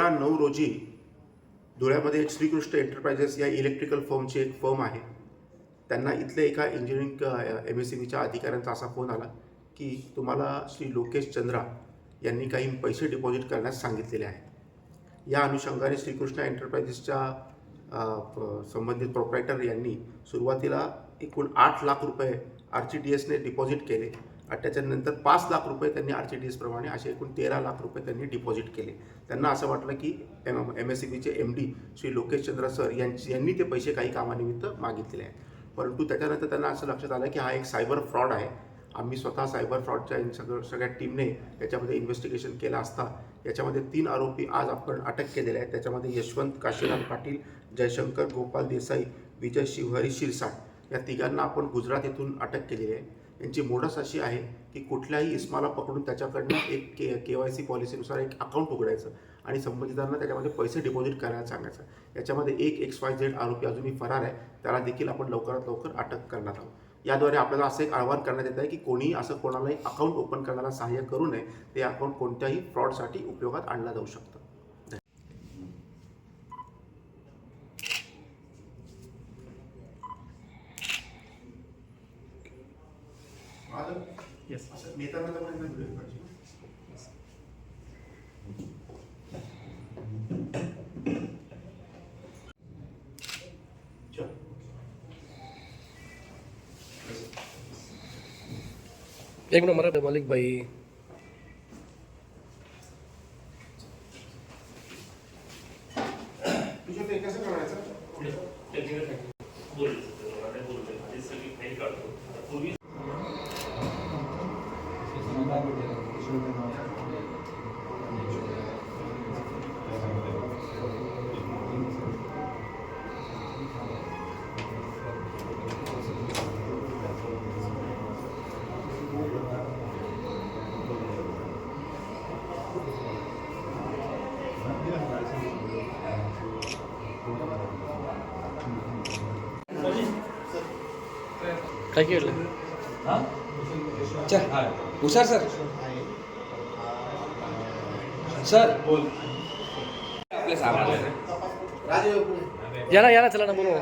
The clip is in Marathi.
तेरा नऊ रोजी धुळ्यामध्ये श्रीकृष्ण एंटरप्राइजेस या इलेक्ट्रिकल फर्मची एक फर्म आहे. त्यांना इथल्या एका इंजिनिअरिंग एम एस सी बीच्या अधिकाऱ्यांचा असा फोन आला की तुम्हाला श्री लोकेश चंद्रा यांनी काही पैसे डिपॉझिट करण्यास सांगितलेले आहे. या अनुषंगाने श्रीकृष्ण एंटरप्राइजेसच्या संबंधित प्रॉपरायटर यांनी सुरुवातीला एकूण आठ लाख रुपये आर टी डी एसने डिपॉझिट केले. आणि त्याच्यानंतर पाच लाख रुपये त्यांनी आर टी डी एसप्रमाणे असे एकूण तेरा लाख रुपये त्यांनी डिपॉझिट केले. त्यांना असं वाटलं की एम एम एस सी बीचे M D Shri Lokesh Chandra sir यांची यांनी ते पैसे काही कामानिमित्त मागितलेले आहेत. परंतु त्याच्यानंतर त्यांना असं लक्षात आलं की हा एक सायबर फ्रॉड आहे. आम्ही स्वतः सायबर फ्रॉडच्या सगळ्या सगळं सगळ्या टीमने याच्यामध्ये इन्व्हेस्टिगेशन केलं असता. याच्यामध्ये तीन आरोपी आज आपण अटक केलेले आहेत. त्याच्यामध्ये यशवंत काशीनाथ पाटील जयशंकर गोपाल देसाई विजय शिवहरी शिरसाट या तिघांना आपण गुजरात येथून अटक केलेली आहे. यांची मोडस अशी आहे की कुठल्याही इस्माला पकडून त्याच्याकडनं एक के के वाय सी पॉलिसीनुसार एक अकाउंट उघडायचं आणि संबंधितांना त्याच्यामध्ये पैसे डिपॉझिट करायला सांगायचं. याच्यामध्ये एक एक्स वाय झेड आरोपी अजूनही फरार आहे. त्याला देखील आपण लवकरात लवकर अटक करणार आहोत. याद्वारे आपल्याला असं एक आवाहन करण्यात येत आहे की कोणीही असं कोणालाही अकाउंट ओपन करण्याला सहाय्य करू नये. ते अकाउंट कोणत्याही फ्रॉडसाठी उपयोगात आणलं जाऊ शकतं. Yes. नेत्यांना तर पण व्हिडिओ पाहिजे चल. एक नंबर आहे मालिक भाई। तुझं ते कसं करायचं? काय केलं हुशार सर. सर. बोल आपले सामान याला याला चला ना बोलो